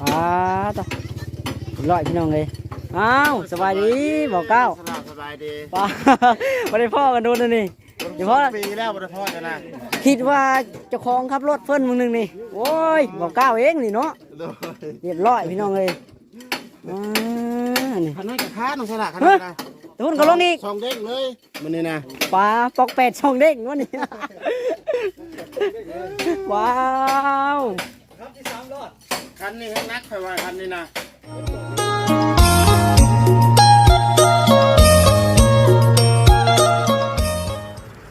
ว้าต่อร้อยพี่น้องเลยอ้าวสบายดีบอกเก้าสบายสบายดีว้าไม่ได้พ่อกันโดนเลยนี่เดี๋ยวพ่อปีแล้วบริพ่อจะนะคิดว่าเจ้าของขับรถเพิ่นมึงหนึงนี่โอ้ยบอกเก้าเองนี่เนาะโดยเรียบร้อยพี่น้องเลยอ่านี่คันนี้กับค้าน้องสละคันนี้นะแต่พุ่นก็ลงอีกสองเด้งเลยมันนี่นะปลาปอกแปดช่องเด้งวะนี่ว้าว คันนี้ให้นักไปว่าคันนี้นะ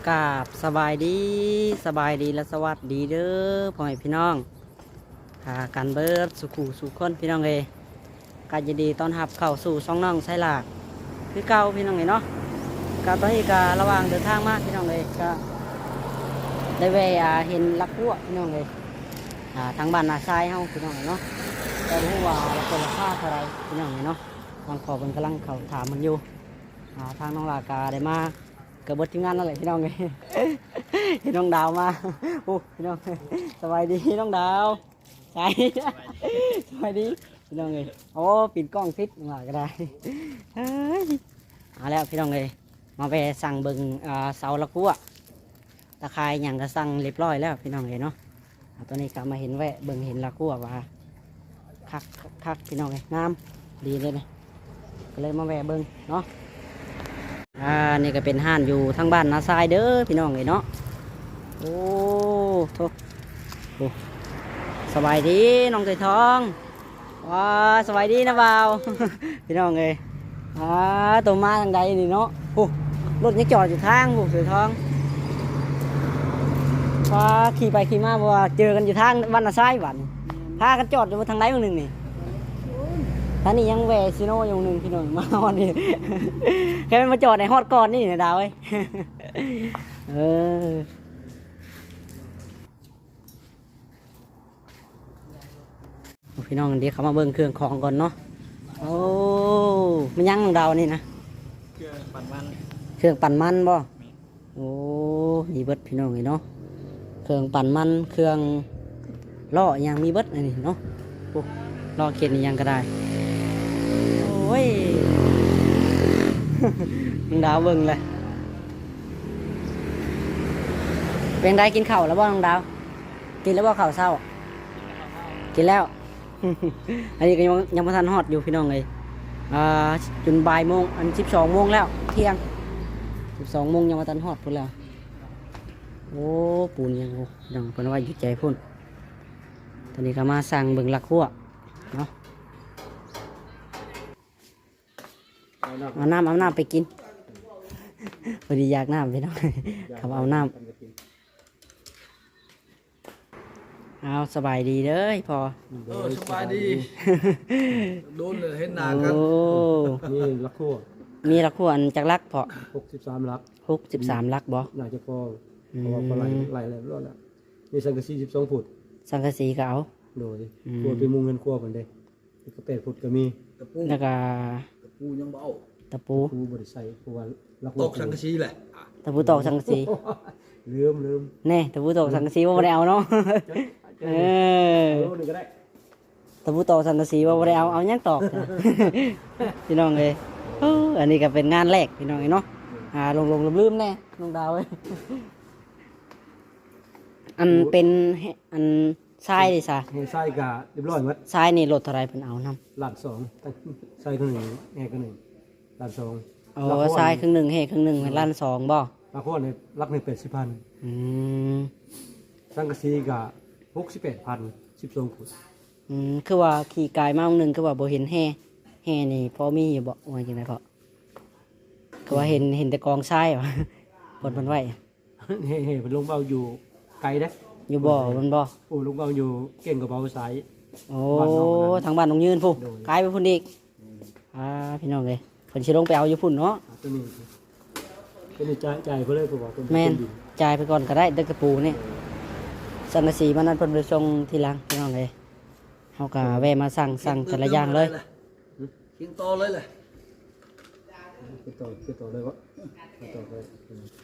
กราบสบายดีสบายดีและสวัสดีเด้อพ่อแม่พี่น้องหากันเบิดสุขูสุขคนพี่น้องเอยกาจะดีต้อนรับเข้าสู่ช่องน้องไซลากคือเก่าพี่น้องเอยเนาะกาตอนนี้การะหว่างเดินทางมากพี่น้องเอยก็ได้แวะอ่าเห็นลักพวกพี่น้องเอย ทางบ้านนาทรายเฮาพี่น้องเอยเนาะก็รู้ว่าละคนละค่าเท่าไรพี่น้องเอยเนาะบางขอเป็นกำลังเขาถามมันอยู่ทางน้องลากาได้มาเกิดบททีมงานนั่นแหละพี่น้องไงพี่น้องดาวมาโอ้พี่น้องสบายดีน้องดาวใช่สบายดีพี่น้องเลยโอ้ปิดกล้องฟิตมาก็ได้เฮ้ยเอาแล้วพี่น้องเลยมาไปสั่งเบิงเสาละกัวตะไคร้หยังก็สั่งเรียบร้อยแล้วพี่น้องเลยเนาะ ตอนนี้ก็มาเห็นแวะเบิงเห็นละกัวว่าคักคักพี่น้องเลยงามดีเลยนะก็เลยมาแวะเบิงเนาะอ่านี่ก็เป็นห้านอยู่ทางบ้านนาซายเด้อพี่น้องเลยเนาะโอ้โทโอ้สบายดีน้องเตยทองว้าสบายดีนะบ่าวพี่น้องเลยอ่าตัวมาทางใดนี่เนาะโอ้รถยังจอดอยู่ทางบุกเตยทอง ว้าขี่ไปขี่มาบ่ว่าเจอกันอยู่ทางบ้านนาซายบ้านพากันจอดอยู่ทางไหนบางหนึ่งนี่ท่านนี้ยังแวซิโน่อยู่หนึ่งพี่น้องมาวันนี้แค่มาจอดในฮอดก่อนนี่นะดาวเอ้ย เออพี่น้องเดี๋ยวเขามาเบิ่งเครื่องของก่อนเนาะ โอ้มันยังของดาวนี่นะเกือปันมัน เครื่องปั่นมันบ่ โอ้มีเบิดพี่น้องเลยเนาะ เครื่องปั่นมันเครื่องล่ออิหยังมีเบิดอันนี้เนาะล่อเขียนอิหยังก็ได้โอ้ยน้องดาวเบิ่งเลยเป็นได้กินข้าวแล้วบ่น้องดาว กินแล้วบ่ข้าวเช้า กินแล้ว อันนี้ก็ยังยังไม่ทันฮอดอยู่พี่น้องเลยอ่าจนบ่ายโมงอันสิบสองโมงแล้ว เที่ยงสิบสองโมงยังไม่ทันฮอดพุ่นแล้ว โอ้ปูนยังโอ้ยังเป็นว่าอยู่ใจพุ่นตอนนี้ก็มาสั่งเบิ่งลักขั่วเนาะเอาน้ำเอาน้ำไปกินพอดีอยากน้ำพี่น้องขับเอาน้ำเอาสบายดีเด้อพอเออสบายดีโดนเลยเห็นหน้ากันโอ้นี่ลักขั้วมีลักขั่วอันจากลักพอหกสิบสามลักหกสิบสามลักบ่น่าจะพออื เพราะว่าพอไหลมไหลแล้วรอดแล้วนี่สังกะสีสิบสองฟุตสังกะสีก็เอาโดยอืมขั้วเป็นมุงเงินขั้วกันเด้นี่ก็แปดฟุตก็มีตะปูแล้วก็ตะปูยังเบาตะปูปูบริใส่เพราะว่าลักตกสังกะสีแหละอะตะปูตอกสังกะสีลืมลืมแน่ตะปูตอกสังกะสีว่าบ่ได้เอาเนาะเออโลนึงก็ได้ตะปูตอกสังกะสีว่าบ่ได้เอาเอาหยังตอกจ้ะพี่น้องเลยเอออันนี้ก็เป็นงานแรกพี่น้องเอ้ยเนาะอ่าลงลงลืมลืมๆแน่ลงดาวเอ้ย อันเป็นเฮอันทรายดิซะเห็นไส้กะเรียบร้อยหมดทรายนี่รถเท่าไรเพิ่นเอานำหลานสองตั้งไส้คนหนึ่งแง่คนหนึ่งหลานสองโอ้ทรายครึ่งหนึ่งเฮครึ่งหนึ่งเป็นล้านสองบ่ลักขั้วในลักหนึ่งเป็ดสิบพันอืมสังกะสีกะหกสิบแปดพันสิบสองฟุตอืมคือว่าขี่กายมาองหนึงคือว่าบ่เห็นแห่แห่นี่พอมีอยู่บ่ว่าจังได๋พอคือว่าเห็นเห็นแต่กองทรายว่ะปนมันไว้ เฮ้เฮ้เป็นลงเบาอยู่ ไกลเด้อยู่บ่มันบ่โอ้ลงเบาอยู่เก่งกับเบาสาย โอ้บ้านนอกนั้นทางบ้านน้องยืนพุ่นโดย กลายไปพุ่นอีกอ่าพี่น้องเลยเพิ่นสิลงไปเอาอยู่พุ่นเนาะตัวนี้ตัวนี้จ่ายจ่ายเพื่อเลยเพราะว่าเป็นแม่นดินจ่ายไปก่อนก็ได้เด็กกระปูนี่สังกะสีมันนั้นเพิ่นไปส่งทีหลังพี่น้องเลยเฮาก็แวะมาสั่งสั่งแต่ละอย่างเลยยิงโตเลยเลยคือต่อคือต่อเลยวะคือต่อไปเดี๋ยวสบายเนาะไปเขียนต่อเลย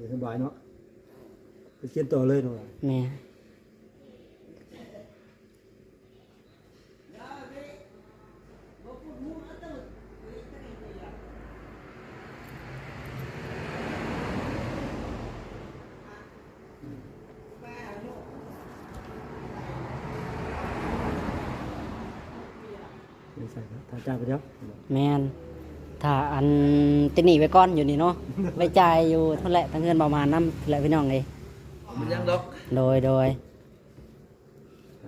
để sân bãi nó. Cái chiến tàu lên rồi. Nè. Mẹ anh. ถ้าอันติหนีไว้ก่อนอยู่นี่เนาะไว้จ่ายอยู่เท่าไหร่ตั้งเงินประมาณน้ำเท่าไหร่พี่น้องเลยมันยังดอกโดยโดย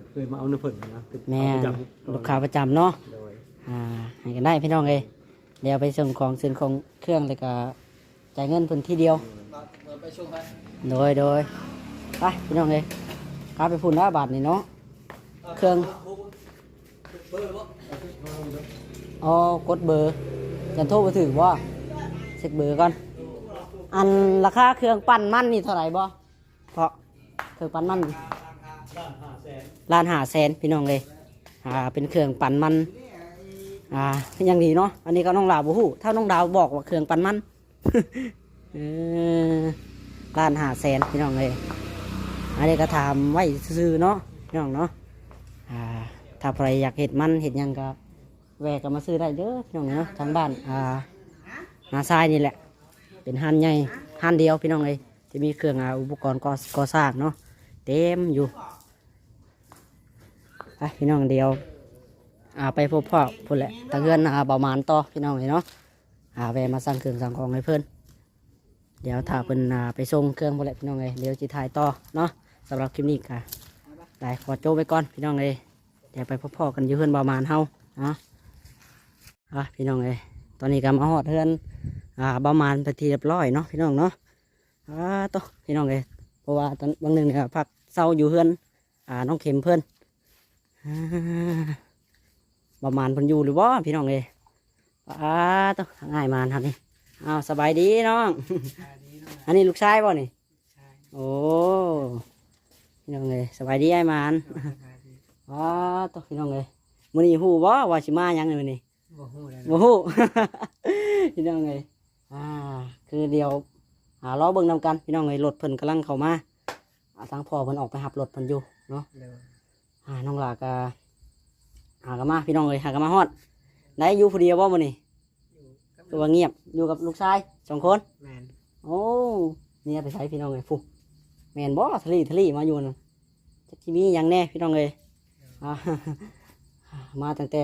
เคยมาเอาเนื้อเพิ่นนะเป็นแม่นเอาไปจับลูกค้าประจำเนาะโดยอ่าให้กันได้พี่น้องเลยเดี๋ยวไปส่งของซื้อของเครื่องเลยก็จ่ายเงินเพิ่นทีเดียวไปชมไปโดยโดยไปพี่น้องเลยกลับไปพุ่นละบาทนี่เนาะเครื่องเบอร์บ่อ๋อกดเบอร์ จะโทรไปถึงบ่เช็คเบอร์ก่อน อันราคาเครื่องปั้นมันนี่เท่าไหร่บ่เพราะเครื่องปั้นมันล้านหาแสนพี่น้องเลยอ่าเป็นเครื่องปั้นมันอ่าเป็นอย่างดีเนาะอันนี้ก็น้องดาวบ่ฮู้ถ้าน้องดาวบอกว่าเครื่องปั้นมันเออล้านหาแสนพี่น้องเลยอันนี้ก็ถามไว้ซื่อเนาะพี่น้องเนาะอ่าถ้าใครอยากเห็ดมันเห็ดยังก็ แวะก็มาซื้อได้เด้อพี่น้องเนาะทางบ้านอ่านาทรายนี่แหละ เป็นห้านใหญ่ห้านเดียวพี่น้องเลยจะมีเครื่องอ่าอุปกรณ์ก่อก่อสร้างเนาะเต็มอยู่ไปพี่น้องเดียวอ่าไปพบพ่อพุ่นแหละตะเงินอ่าประมาณต่อพี่น้องเลยเนาะอ่าแวะมาสั่งเครื่องสั่งของให้เพื่อนเดี๋ยวถ้าเพิ่นอ่าไปส่งเครื่องพุ่นแหละพี่น้องเลยเดี๋ยวจะถ่ายต่อเนาะสำหรับคลิปนี้ค่ะได้ขอโจ้ไปก่อนพี่น้องเลยเดี๋ยวไปพบพ่อกันอยู่เพื่อนประมาณเฮาเนาะ อะพี่น้องเอ้ยตอนนี้ก็มาหอดเทือนอ่าประมาณไปนทีเรียบร้อยเนาะพี่น้องเนาะอ่าต่อพี่น้องเอ้ยเพราะว่าตอนบางหนึ่งเนี่ยพักเศร้าอยู่เพื่อนอ่าน้องเข็มเพื่อนอ่าประมาณเพันอยู่หรือว่าพี่น้องเอ้ยอ่าต่อง่ายมาทันนี่อ้าวสบายดีน้อง อันนี้ลูกชายป่ะนี่โอ้พี่น้องเอ้ยสบายดีไอ้มานอ่าต่อพี่น้องเอ้ยมื้อนี้ฮู้บ่ว่าสิมาหยังมื้อนี้ บ่ฮู้แล้วโอ้โห พี่น้องเลยอ่า คือเดียวหาล้อเบิ่งนำกันพี่น้องเลยรถเพิ่นกำลังเข้ามาอ่าทางพ่อเพิ่นออกไปหับรถเพิ่นอยู่เนาะเร็วอ่าน้องหลากะหากนมาพี่น้องเลยหากนมาฮอดได้อยู่ผู้เดียวบ่มื้อนี้คือว่าเงียบอยู่กับลูกชายสองคน แมนโอ้เนี่ยไปใช้พี่น้องเลยฟุแมนบ่ทะลีทะลีมาอยู่นั่นจะที่มีหยังแน่พี่น้องเลยอ่า มาตั้งแต่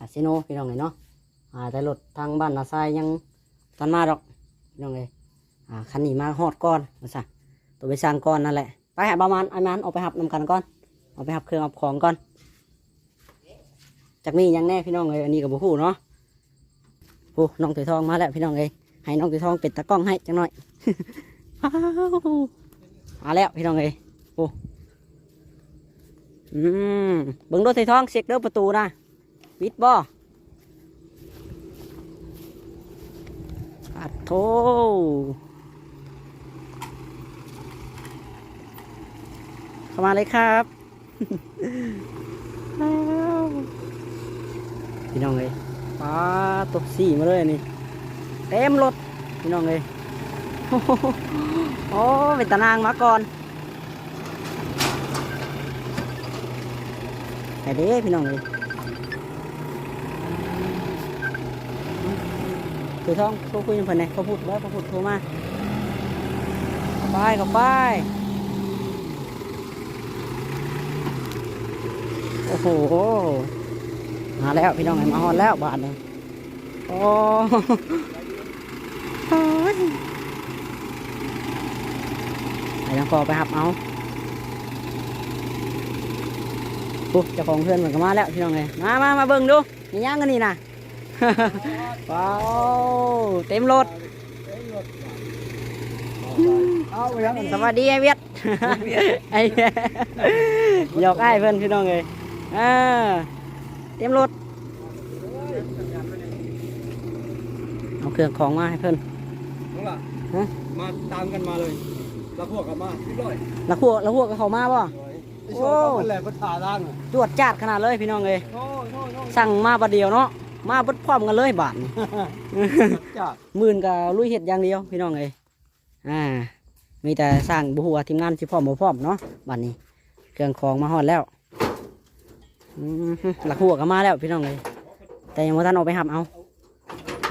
อาซิโนพี่น้องเลยเนาะอ่าแต่รถทางบ้านนาซายยังทันมาดอกพี่น้องเลยอ่าคันนี้มาฮอดก่อนมาซะตัวไปสร้างก่อนนั่นแหละไปหาประมาณไอ้มันออกไปหับนำกันก่อนเอาไปหับเครื่องเอาของก่อนจากนี้ยังแน่พี่น้องเลยอันนี้กับบุหูเนาะโอ้น้องตัวทองมาแล้วพี่น้องเอ้ยให้น้องตัวทองเป็นตากล้องให้จังหน่อยว้าวมาแล้วพี่น้องเอ้ยโอ้อืมเบิ่งรถตัวทองเช็คเด้อประตูนะ ปิดบ่อัดโทเข้ามาเลยครับว้าวพี่น้องเอ้ยปลาตกสี่มาเลยอันนี่เต็มรถพี่น้องเลยโอ้โหโอ้เป็นตะนางมาก่อนไปเด้พี่น้องเลย ถือท้องโทรคุยกันเพิ่นไงเขาพูดว่าเขาพูดโทรมาข้าไปเข้าไปโอ้โหมาแล้วพี่น้องไอ้มาฮอนแล้วบาทหนึงโอ้โอ้ยไอ้ยังพอไปหับเอาปุ๊บจ้าของเพื่อนเหมือนกันมาแล้วพี่น้องเลยมามามาเบิ่งดูมีย่างกันนี่นะ ว้าวเต็มรถเอาไปยังสวัสดีไอ้เวียดไอ้หยอกไอ้เพื่อนพี่น้องเลยอ่าเต็มรถเอาเครื่องของมาให้เพื่อนน้องล่ะฮะมาตามกันมาเลยแล้วพวกกลับมาเรียบร้อยแล้วพวกแล้วพวกก็เขามาบ่ไอ้ชอบเขาเป็นแหล่ประทาล่างอะจวดจาดขนาดเลยพี่น้องเลยโอ้ยโอ้ยโอ้ยสั่งมาประเดียวเนาะ มาเบดพร้อมกันเลยบาทนี่จ้าหมื่นกับลุยเห็ดอย่างเดียวพี่น้องเลยอ่า มีแต่สร้างบุหัวาทีมงานที่พร้อมบ่พร้อมเนาะบัดนี้ เครื่องของมาฮอดแล้วอืมหลักหัวก็มาแล้วพี่น้องเลย แต่ยังไม่ทันเอาไปหับเอา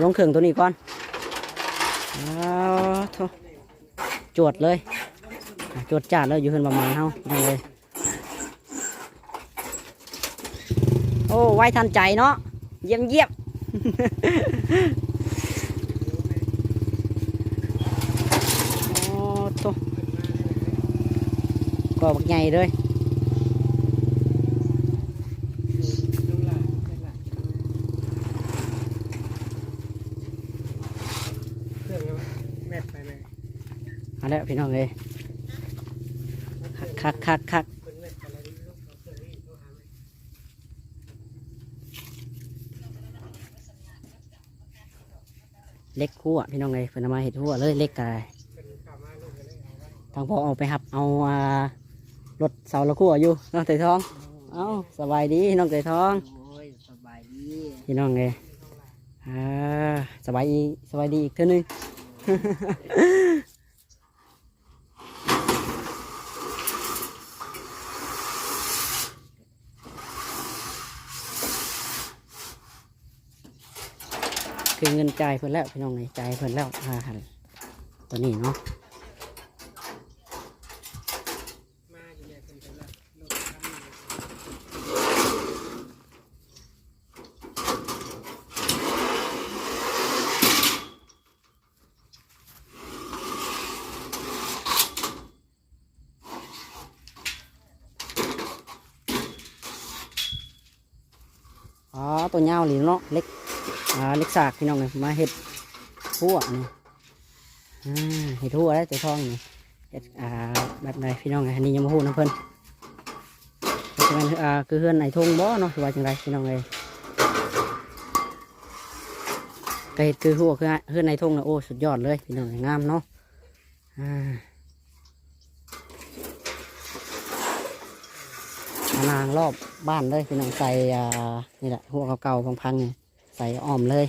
ลงเครื่องตัวนี้ก่อนเอาโถ่จวดเลยอะจวดจาดเลยอยู่เพิ่นประมาณเฮาพี่น้องเลย โอ้ไว้ทันใจเนาะ เยี่ยมเยี่ยมโอ้โตก็บักใหญ่เลยเครื่องแมทไปไหมเอาแล้วพี่น้องเลยคักคักคักคนแมทอะไรลูกเอาเครื่องนี้โทรหาไหม เล็กคั่วพี่น้องเลยเพิ่นเอามาเห็ดคั่วเลยเล็กกะเป็นข่าวมาลูกก็เลยเอาไว้ทางพ่อเอาไปหับเอาอ่ารถเสาละคั่วอยู่น้องเตยทองเอ้าสบายดีน้องเตยทองโอ้ยสบายดีพี่น้องเลยอ่าสบายดีสบายดีอีกเท่านึง คือเงินจ่ายเพิ่นแล้วพี่น้องเลยจ่ายเพิ่นแล้วอาหั่นตัวนี้เนาะอ๋อตัวเงาวหรือเนาะเล็ก อ่าเล็กสากพี่น้องเลยมาเห็ดทั่วนี่เห็ดทั่วแล้วตัวทองนี่เห็ดอ่าแบบไหนพี่น้องเลยอันนี้ยังมาพูดนะเพิ่นเพราะฉะนั้นอ่าคือเฮือนไหนทงบ่เนาะคือว่าจังไรพี่น้องเลยก็เห็ดคือหัวคือเฮือนไหนทงนะโอ้สุดยอดเลยพี่น้องงามเนาะอ่ามานางรอบบ้านเลยพี่น้องใส่อ่านี่แหละหัวเก่าๆพังๆนี่ ใส่อ้อมเลย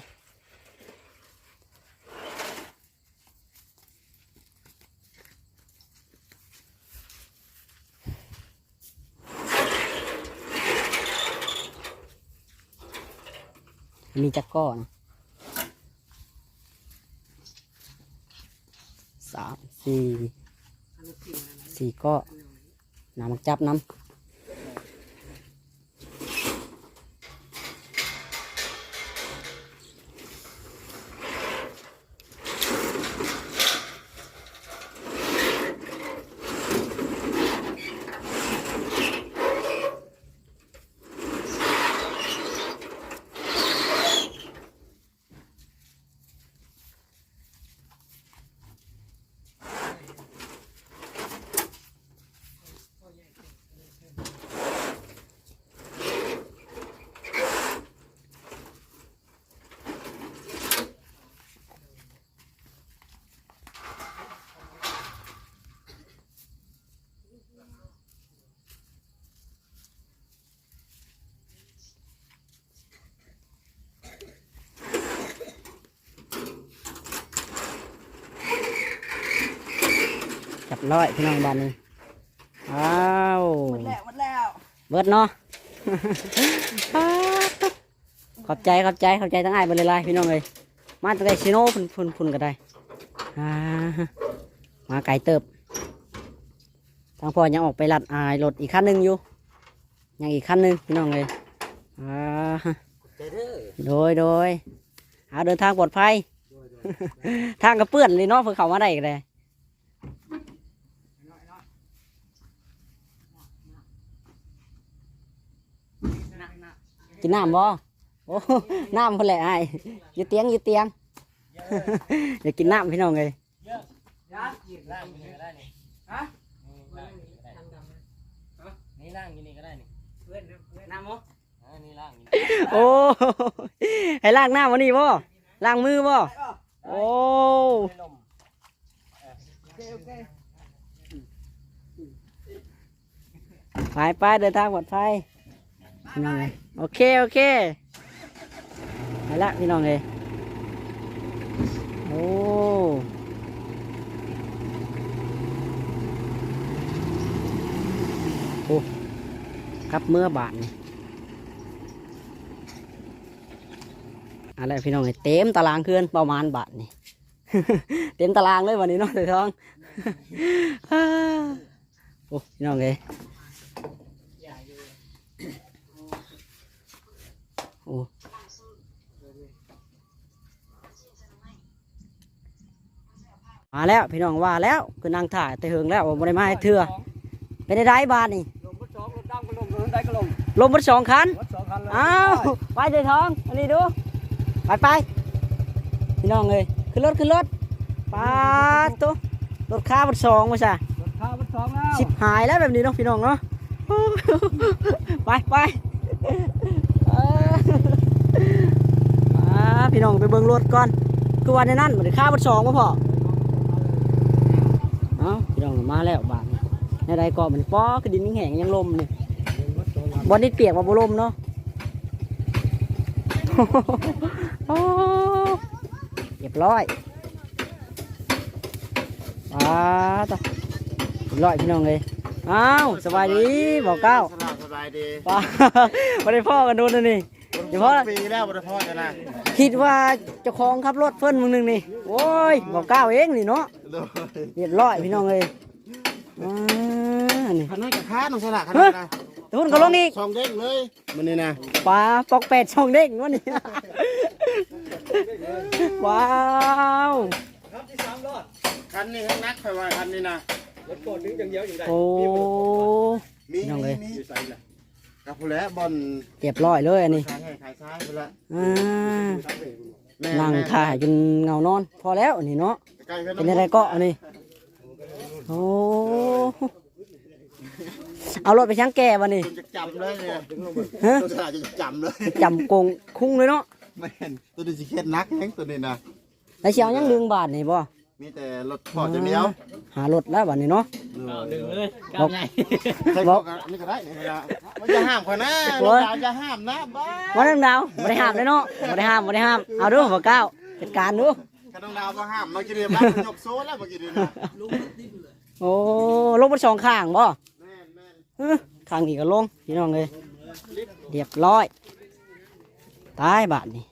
มีจักก้อนสามสี่สี่ก้อนน้ำมักจับน้ำจั บร้อยพี่น้องบ้านนี้อ้าวหมดแล้วหมดแล้วเบิดเนาะ ขอบใจขอบใจขอบใจทั้งไอ้ายบริลายพี่น้องเลยมาตั้งแต่ชิโน่พุ่นพุ่นพุ่นก็ได้อ่ามาไก่เติบทางพ่อยังออกไปลัดอายรถอีกคันหนึ่งอยู่ยังอีกคันหนึ่งพี่น้องเลยอ่าใจเด้อโดยโดยเอาเดินทางปลอดภัย ทางกระเปื้อนเลยเนาะเพื่อเขามาได้กันเลย กินน้ำบ่โอ้น้ำคนแหละไอ้ายอยู่เตียงอยู่เตียงเดี๋ยวกินน้ำพี่น้องเลยยัดยืดล่างอยู่นี่ก็ได้นี่ฮะนี่ล่างอยู่นี่ก็ได้นี่เพื่อนนะเพื่อนน้ำบ่อ่านี่ล่างอยู่โอ้ให้ล้างน้ำวันนี้บ่ล้างมือบ่โอ้นี่ลมไปไปเดินทางปลอดภัยพี่น้องเลย โอเค โอเคไปละพี่น้องเลยโอ้โอ้กลับเมื่อบาทนี่อะไรพี่น้องเลยเต็มตารางเคือนประมาณบาทนี่เต็มตารางเลยวันนี้เนาะเสือทองโอ้พี่น้องเลย มาแล้วพี่น้องว่าแล้วคือนางถ่ายแต่เฮิงแล้วว่าบ่ได้มาให้เถื่อเป็นได้บาทนี่ลมก็สองลมดำก็ลมลมได้ก็ลมลมมันสองคันวัดสองคันเลยอ้าวไปเดือทองอันนี้ดูไปไปพี่น้องเลยขึ้นรถขึ้นรถปาดตัวรถข้ามันสองมาซะรถข้าววัดสองแล้วชิบหายแล้วแบบนี้เนาะพี่น้องเนาะไปไปเอออ่าพี่น้องไปเบิ่งรถก่อนคือวันในนั้นมันข้ามันสองมาพอเอ้า พี่น้องมาแล้วบาทนี่ในใดเกาะมันป้อคือดินแห้งยังลมนี่บอลนี่เปียกมาบ่ลมเนาะโอ้เรียบร้อยว้าต่อเรียบร้อยพี่น้องเลยอ้าวสบายดีบอกเก้าสลาสบายดีป้าไม่ได้พ่อกันโดนนะนี่เดี๋ยวพ่อปีแล้วบ่ได้พ่อจะนะ คิดว่าเจ้าของขับรถเพิ่นมึงหนึ่งนี่โอ้ยบอกเก้าเองนี่เนาะโดยเรียบร้อยพี่น้องเลยอ่านี่คันนั้นกับค้าน้องสลาคันนั้นนะทุนก็ลงอีกสองเด้งเลยมันนี่นะปลาปอกแปดช่องเด้งวะนี่ ว้าวครับที่สามรอดคันนี้ให้นักคอยว่าคันนี้นะรถโกดดึงอย่างเดียวอย่างใดโอ้ มี น้องเอ้ย มีมี กับผู้แล้วบอลเรียบร้อยเลยอันนี้ขายให้ขายซ้ายไปละอ่าแม่นั่งแม่ถ่ายจนเงานอน พอแล้วอันนี้เนาะใกล้ๆเป็นอะไรก็อันนี้โอ้เอารถไปช่างแก่วันนี้คุณจะจำเลยเนี่ยฮะ ตัวสลาจะจำเลยจำกงคุ้งเลยเนาะแม่นตัวนี้สิเคล็ดนักแฮงตัวนี้นะแล้วเชียวยังลืมบาทนี่บ่ มีแต่รถพอจะเดียวหารถแล้วบัดนี้เนาะ ดึงเลยบอกใครบอกกันนี่ก็ได้นี่ก็ได้มันจะห้ามคนนะรถดาวจะห้ามนะบ้าวันนึงดาวบ่ได้ห้ามเลยเนาะบ่ได้ห้ามบ่ได้ห้ามเอาดูบ่ก้าวจัดการดูถ้าน้องดาวก็ห้ามเมื่อกี้เรียบร้อยยกโซ่แล้วเมื่อกี้นี่นะโอ้ลงบนสองข้างบ่แม่นแม่นฮึข้างนี้ก็ลงพี่น้องเลยเรียบร้อยตายบาทนี่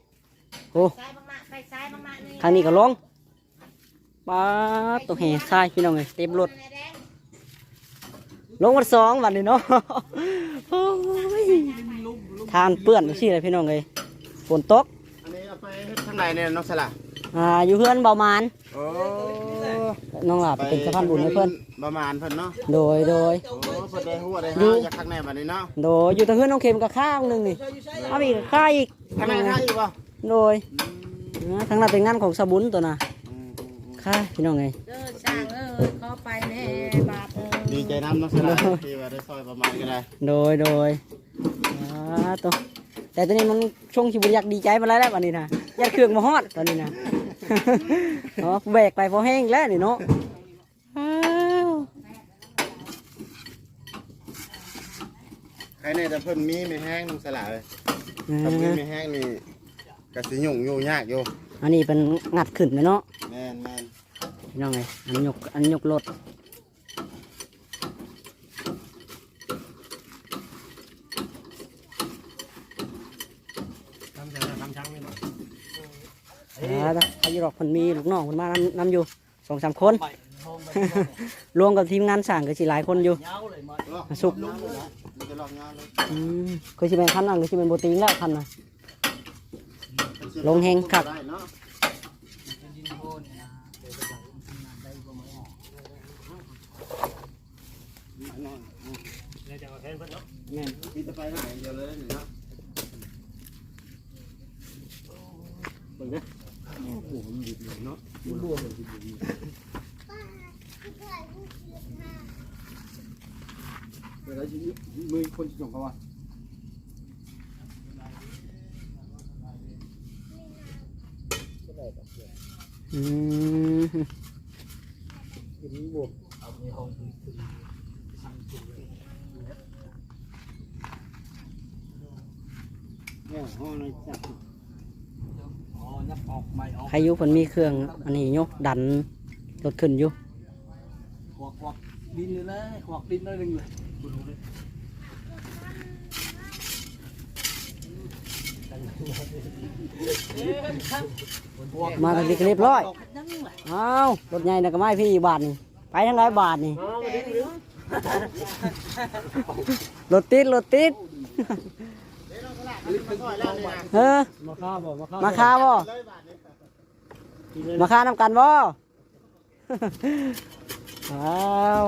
โอ้ข้างนี้ก็ลง ปาดตัวแห่ทรายพี่น้องเลยเต็มรถลงวันสองวันนี้เนาะโอ้ยทานเปื้อนสิเลยพี่น้องเลยฝนตกอันนี้เอาไปเฮ็ดข้างในเนี่ยน้องสละอ่าอยู่เพื่อนเบามานโอ้น้องหลาไปเป็นสะพานบุญให้เพื่อนประมาณเพิ่นเนาะโดยโดยโอ้เพิ่นได้หัวได้อยู่หาจากข้างในบัดนี้เนาะโดยอยู่แตะเพื่อนน้องเข็มกับข้างหนึ่งนี่เอาอีกข้าอีกข้างในข้างอีกบ่โดยอ่าทางนั้นเป็นงานของสะบุญตัวน่ะ อืมอืมอืมข้าพี่น้องไงเด้อสร้างเอ้ยขอไปแน่บาทเอ้ยดีใจน้ำน้องสละที่ว่าได้ซอยประมาณก็ได้โดยโดยอ่าตัวแต่ตัวนี้มันช่วงชีวิตอยากดีใจมาแล้วแหละวันนี้นะอยากเครื่องมาฮอดตอนนี้นะเนาะแบกไปพอแห้งแล้วนี่เนาะอ้าวใครในแต่เพิ่นมีไม่แห้งน้องสละเลยอ่ถ้ามีาไม่แห้งนี่ก็สิยุ่งอยู่ยากอยู่ อันนี้เป็นงัดขึ้นไปเนาะแม่นแม่นพี่น้องไงอันยกอันยกรถทำช้างทำช้างไม่หมดอ่าอายุรอกคนมีลูกน้องคนมานำนำอยู่สองสามคนไปห้องไปรวมกับทีมงานสั่งก็สิหลายคนอยู่ ยาวเลยมา ลอกสุกงานเลยนะมันจะลอกงานเลย อืมก็สิเป็นคันนั้นก็สิเป็นโบติงแล้วคันน่ะ ลงแฮงครับได้เนาะเลยจะมาแทนเพื่อนเนาะแม่นมีแต่ไปทางไหนเดียวเลยนี่เนาะเวลาชีวิตมือคนส่งเขาว่าอืมเนี่ยห้องนี้จับอ๋อยับออกไม่ออกใครอยู่คนมีเครื่องอันนี้ยกดันรถขึ้นอยู่ขวักขวักดินเลยนะขวักดินได้หนึ่งเลยคุณรู้เลย มาทางนี้ก็เรียบร้อยเอารถใหญ่นะก็ไม่พี่บาทนี่ไปทั้งร้อยบาทนี่รถติดรถติดเฮ้อมาฆ่าบ่มาฆ่ามาค้าบ่มาค้านำกันบ่ว้าว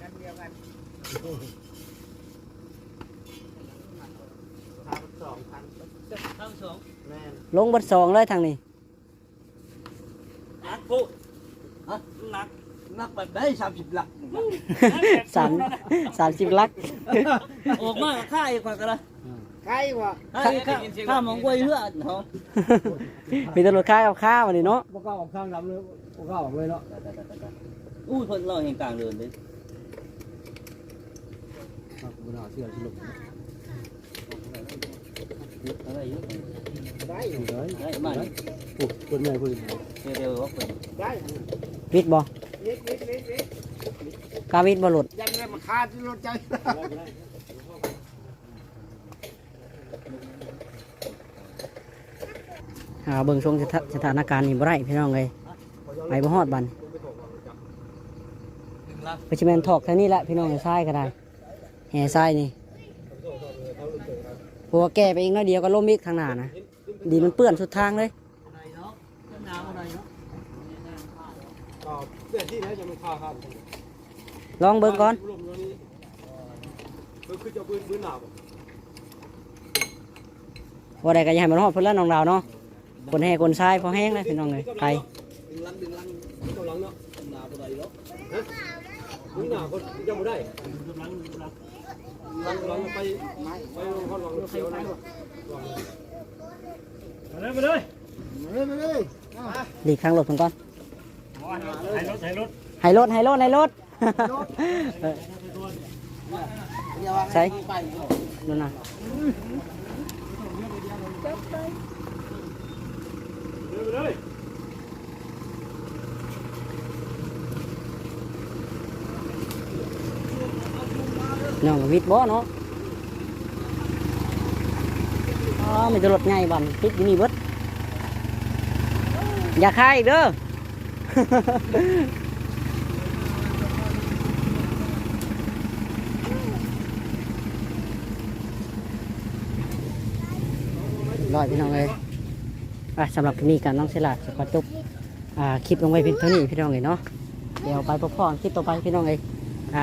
กันเดียวกัน สอง พันทั้งสองแม่นลงเบดสองเลยทางนี้นักพูดฮะนักนักแบบได้สามสิบหลักสามสามสิบลัก ออกมาค่าอีกกว่ากันละใครวะค่าค่าค่ามองกล้วยเหือเหรอมีตำรวจค่ายกับข้าวนี่เนาะบ่กล้าออกข้างดำเลยบ่กล้าออกเลยเนาะอู้คนเราเห็นกลางเดินเลยครับบ่น่าเชื่อสิลูก อะไรอยู่ได้อยู่ได้ได้มา โอ้คนใหญ่คนเร็วๆว่าคนได้วิบ่นิดนิดนิดนิดกาวิทย์บ่หลุดยังไงมาคาที่รถใจหาเบิ่งช่วงสถาสถานการณ์นี่บ่ได้พี่น้องเลยไปบ่ฮอดบันไปชิแมนถอกทางนี้ละพี่น้องทรายก็ได้แห่ทรายนี่ เพราะว่าแก้ไปเอีกน้อยเดียวก็ล้มอีกทางหน้านะดีมันเปื้อนสุดทางเลยลองเบิ่งก่อนลมตัวนี้คือคือจะปืนปืนหนาวบ่ว่าได้ก็ย่าให้มันฮอดเพิ่นแล้วน้องดาวเนาะคนแห่คนทรายพอแห้งเลยพี่น้องเลยไกลดึงลังดึงลังกำลังเนาะน้อะไรเนาะปืนหนาก็ยังบ่ได้ ลังดึงลังลังลังไปเขาลังเขียวนะมาเลยมาเลยมาเลยหลีกทางรถเพิ่นก่อนให้รถให้รถให้รถให้รถให้รถใช่นู่นน่ะเลย น้องวิทย์บ่เนาะอ๋อมีแตรถใหญ่บันติดอยู่นี่เบิดอย่าคายเด้อร้อยพี่น้องเลยอะสำหรับนี้กันน้องเสลาดจะขอจบอ่าคลิปลงไว้เพียงเท่านี้พี่น้องเลยเนาะเดี๋ยวไปพบพ่อคลิปต่อไปพี่น้องเลย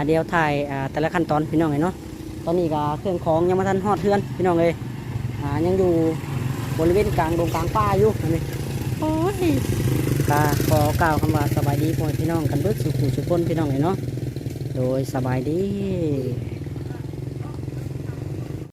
เดี๋ยวถ่ายอ่าแต่ละขั้นตอนพี่น้องเลยเนาะตอนนี้ก็เครื่องของยังไม่ทันฮอดเทือนพี่น้องเลยอ่ายังอยู่บริเวณกลางดงกลางป่าอยู่อันนี้โอ้ยก็ขอกล่าวคำว่าสบายดีพ่อแม่พี่น้องกันเบิดสุขุสุขคนพี่น้องเลยเนาะโดยสบายดี